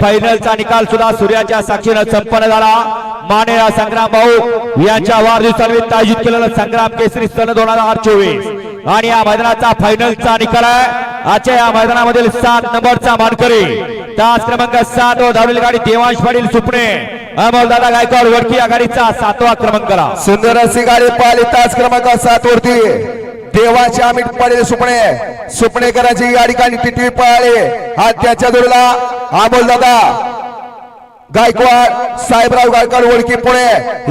फायनलचा निकाल सुद्धा सूर्याच्या साक्षीनं संपन्न झाला. मानेरा संग्राम भाऊ यांच्या वाढदिवसानिमित्त आयोजित केलेलं संग्राम केसरी सन दोन हजार चोवीस. आणि या मैदानाचा फायनलचा निकाल आहे. आजच्या या मैदानामधील सात नंबरचा मानकरी. तास क्रमांक सात व धावलेली गाडी देवांश पाटील सुपणे. अमोलदादा गायकवाड वडकी या गाडीचा सातवा क्रमांक सुंदर अशी गाडी पाहिली. तास क्रमांक सात वरती. देवाचे आम्ही पडले सुपणे. सुपणेकरांची गाडी काढली टिटवी पळाली. हा त्याच्या जोडीला अमोल दादा गायकवाड साहेबराव गायकवाड ओळखी पुणे.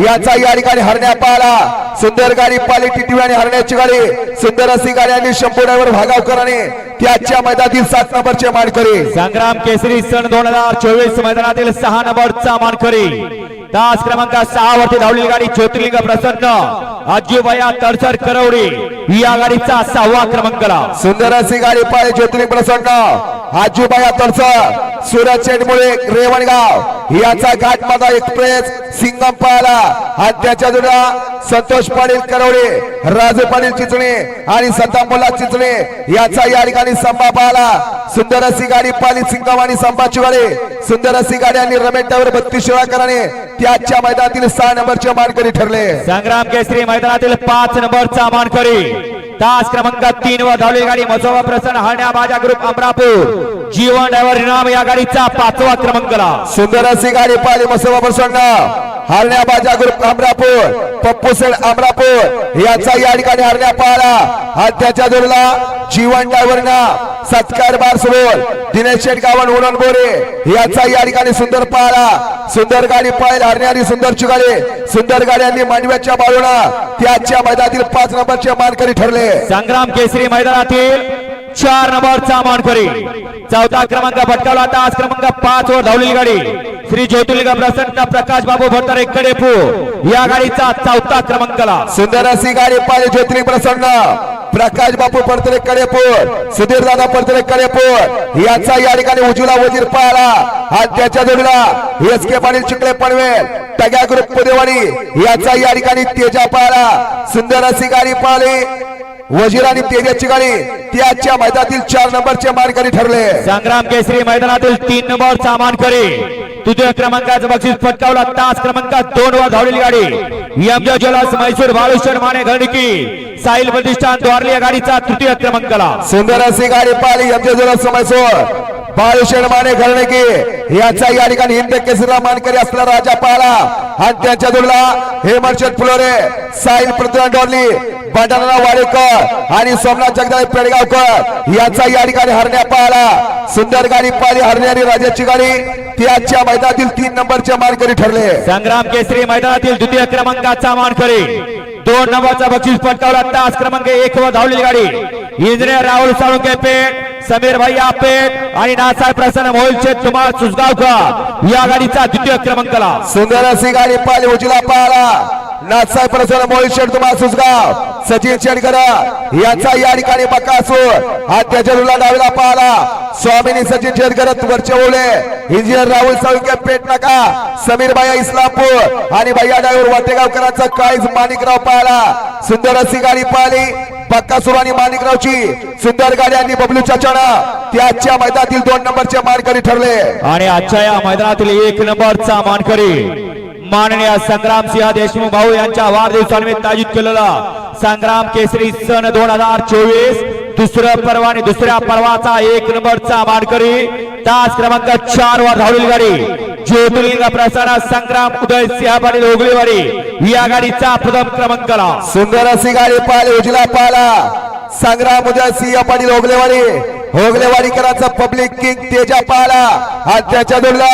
याचा या ठिकाणी हरण्या पाहिला. सुंदर गाडी पाली टिटवी आणि हरण्याची गाडी. सुंदर अशी गाडी आणि शंभू ड्रायव्हर भागावकरांनी. त्याच्या मैदानातील सात नंबरचे मानकरी. संग्राम केसरी सन दोन हजार चोवीस मैदानातील सहा नंबरचा मानकरी. तास क्रमांक सहा वरती धावलेली गाडी ज्योतिर्लिंग प्रसन्न. अज्जूबाया तडसर करवडी. या गाडीचा सहावा क्रमांकाला सुंदर अशी गाडी पाहिली ज्योतिर्लिंग प्रसन्न. आजूबाया तडस सुरज चेंडमुळे रेवणगाव. याचा घाटमाता एक्सप्रेस सिंगम पाहिला आणि त्याच्या जोडा संतोष पाटील करवडे. राजू पाटील चिचणे आणि सद्दाम चिचणे. याचा या ठिकाणी संभा पाहिला सुंदर अशी गाडी पाहिली सिंगम आणि संभाची गाडी सुंदर अशी गाडी आणि रमेश टावर बत्तीस शिवाकराने त्याच्या मैदानातील सहा नंबरचे मानकरी ठरले. संग्राम केसरी मैदानातील पाच नंबरचा मानकरी. तास क्रमांक तीन वर धावलेली गाडी मसोबा प्रसन्न हरण्या बाजा ग्रुप अमरापूर. जीवन ड्रायव्हर इनाम या गाडीचा पाचवा क्रमांकाला सुंदर अशी गाडी पाहिली मसोबा प्रसन्न. हरण्या बाजा ग्रुप अमरापूर पप्पू सेड अमरापूर याचा या ठिकाणी हरण्या पाहिला. हा त्याच्या जोडला जीवन ड्रायव्हरना सत्कार बार सोबत दिनेश शेटगावन उडण बोरे याचा या ठिकाणी सुंदर पाहिला. सुंदर गाडी पाहिल हरण्यारी सुंदरची गाडी. सुंदर गाड्यांनी मांडव्याच्या बाजूला त्याच्या मैदानातील पाच नंबरचे मानकरी ठरले. संग्राम केसरी मैदानातील चार नंबरचा मानकरी. चौथा क्रमांक भटकावला आता आज क्रमांक पाच वर धावलेली गाडी. श्री ज्योतिर्लिंग प्रसन्न प्रकाश बाबू भरतारे कडेपू. या गाडीचा चौथा क्रमांकला सुंदर अशी गाडी पाहिजे ज्योतिर्लिंग प्रसन्न. प्रकाश बापू परतरे कडेपूर सुधीर दादा परतरे कडेपूर याचा या ठिकाणी उजवीला वजीर पाहिला. हा त्याच्या जोडीला. S K Patil Chikle Panvel. Tagya group Pudewadi. याचा या ठिकाणी तेजा पाहिला. सुंदर अशी गाडी पाहिली. वजीर आणि तेजाची गाडी. त्याच्या मैदानातील चार नंबरचे मानकरी ठरले. संग्राम केसरी मैदानातील तीन नंबरचा मानकरी. तृतीय क्रमांकाचं बक्षीस पटकावला. तास क्रमांक दोन वर धावलेली गाडी. एमजे ज्वेलर्स म्हैसूर बाळुशर माने घरडकी साहिल प्रतिष्ठान द्वारली या गाडीचा तृतीय क्रमांकाला. सुंदर अशी गाडी पाहिली एमजे जोरा समयसोर बाळूशेण माने घालणे की याचा या ठिकाणी हिंद केसरीला मानकरी असला राजा पाहिला. आणि त्यांच्या जोडला हेमर्चंद फुलोरे साहिल पृथ्वीराज डोरली बंडारा वाडेकर आणि सोमनाथ जगदाळे पेडगावकर याचा या ठिकाणी हरण्या पाहिला सुंदर गाडी पाहिली हरण्यारी राजाची गाडी त्याच्या मैदानातील तीन नंबरचे मानकरी ठरले. संग्राम केसरी मैदानातील द्वितीय क्रमांकाचा मानकरी. दोन नंबरचा बक्षीस पटकावला तास क्रमांक एक वर धावलेली गाडी. इंजिनियर राहुल साळुंके पेठ समीर भैया पेठ आणि नासाहेब प्रसन्न मोहिलचे तुम्हाला सुसगावकर या गाडीचा द्वितीय क्रमांकाला. सुंदर अशी गाडी पाहिली उजला पाहिला नाथसाहेब प्रसन्न मोहित शेठ तुम्हाला सुसगाव सचिन शेडकर याचा या ठिकाणी बकासूर. हा त्याच्या रुला डावीला पाहिला स्वामिनी सचिन शेडकर वरचे ओले. इंजिनियर राहुल साळुंके पेट नका. समीर भाया इस्लामपूर. आणि भैया डावीवर वाटेगावकरांचा काळीज माणिकराव पाहिला सुंदर अशी गाडी पाहिली. बक्कासूर आणि माणिकरावची सुंदर गाडी आणि बबलू चाचणा आजच्या मैदानातील दोन नंबरचे मानकरी ठरले. आणि आजच्या या मैदानातील एक नंबरचा मानकरी माननीय संग्राम सिंह देशमुख भाऊ यांच्या वाढदिवसानिमित्त आयोजित केलेला संग्राम केसरी सन दोन हजार चोवीस दुसरं पर्व आणि दुसऱ्या पर्वाचा एक नंबरचा मानकरी तास क्रमांक चार वर धावलेली गाडी ज्योतिर्लिंग प्रसारण संग्राम उदय सिंह पाटील ओगळीवाडी या गाडीचा प्रथम क्रमांक सुंदर अशी गाडी पाहिली उजला पाहिला. संग्राम उदय सिंह पाटील ओगलेवाडी ओगलेवाडीकरांचा पब्लिक किंग तेजा पाहिला. हा त्याच्या जोडला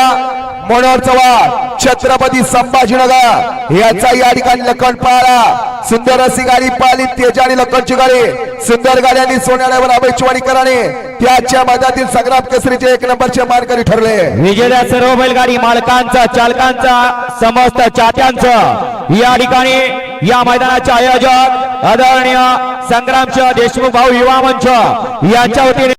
मनोहर चव्हाण छत्रपती संभाजीनगर याचा या ठिकाणी लखन पाहिला सुंदर अशी गाडी पाहिली तेजा आणि लखनची गाडी. सुंदर गाड्यांनी सोन्यावर अभयचवाडीकरांनी त्याच्या मधातील संग्राम केसरीचे एक नंबरचे मानकरी ठरले. विजेत्या सर्व बैलगाडी मालकांचा चालकांचा समस्त चात्यांच. या ठिकाणी या मैदानाचे आयोजक आदरणीय संग्रामच्या देशमुख भाऊ युवा मंच यांच्या वतीने